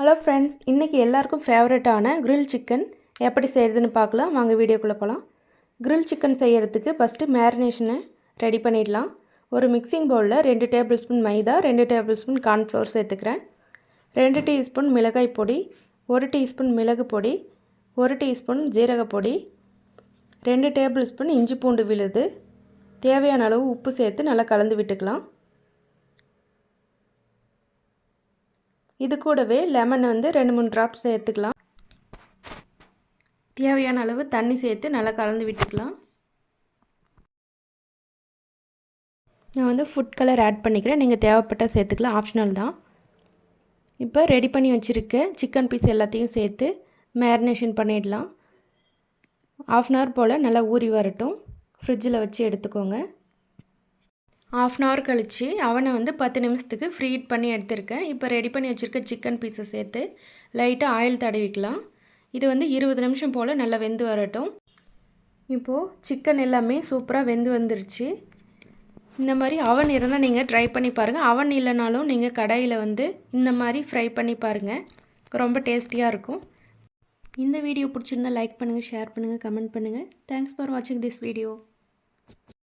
Hello friends இன்றைக்கி எல்லாருக்கும் ஃபேவரட்டான க்ரில் சிக்கன் எப்படி செய்கிறதுன்னு பார்க்கலாம். வாங்க வீடியோக்குள்ளே போகலாம் க்ரில் சிக்கன் செய்கிறதுக்கு ஃபஸ்ட்டு மேரினேஷனை ரெடி பண்ணிடலாம். ஒரு மிக்சிங் பவுலில் ரெண்டு டேபிள் ஸ்பூன் மைதா ரெண்டு டேபிள் ஸ்பூன் கார்ன்ஃப்ளவர் சேர்த்துக்கிறேன். ரெண்டு டீஸ்பூன் மிளகாய் பொடி ஒரு டீஸ்பூன் மிளகு பொடி ஒரு டீஸ்பூன் ஜீரக பொடி ரெண்டு டேபிள் ஸ்பூன் இஞ்சி பூண்டு விழுது. தேவையான அளவு உப்பு சேர்த்து நல்லா கலந்து விட்டுக்கலாம். இது கூடவே லெமன் வந்து ரெண்டு மூணு ட்ராப்ஸ் சேர்த்துக்கலாம். தேவையான அளவு தண்ணி சேர்த்து நல்லா கலந்து விட்டுக்கலாம். நான் வந்து ஃபுட் கலர் ஆட் பண்ணிக்கிறேன். நீங்கள் தேவைப்பட்டால் சேர்த்துக்கலாம். ஆப்ஷனல் தான். இப்போ ரெடி பண்ணி வச்சுருக்கேன் சிக்கன் பீஸ் எல்லாத்தையும் சேர்த்து மேரினேஷன் பண்ணிடலாம். ஆஃப் அன் ஹவர் போல் நல்லா ஊறி வரட்டும். ஃப்ரிட்ஜில் வச்சு எடுத்துக்கோங்க. ஆஃப் அன் ஹவர் கழித்து அவனை வந்து பத்து நிமிஷத்துக்கு ஃப்ரீ ஹீட் பண்ணி எடுத்திருக்கேன். இப்போ ரெடி பண்ணி வச்சுருக்க சிக்கன் பீஸை சேர்த்து லைட்டாக ஆயில் தடவிக்கலாம் இது வந்து இருபது நிமிஷம் போல் நல்லா வெந்து வரட்டும். இப்போது சிக்கன் எல்லாமே சூப்பராக வெந்து வந்துருச்சு. இந்த மாதிரி அவன் இருந்தால் நீங்கள் ட்ரை பண்ணி பாருங்கள் அவன் இல்லைனாலும் நீங்கள் கடாயில் வந்து இந்த மாதிரி ஃப்ரை பண்ணி பாருங்கள் ரொம்ப டேஸ்டியாக இருக்கும். இந்த வீடியோ பிடிச்சிருந்தா லைக் பண்ணுங்கள் ஷேர் பண்ணுங்கள் கமெண்ட் பண்ணுங்கள் தேங்க்ஸ் ஃபார் வாட்சிங் திஸ் வீடியோ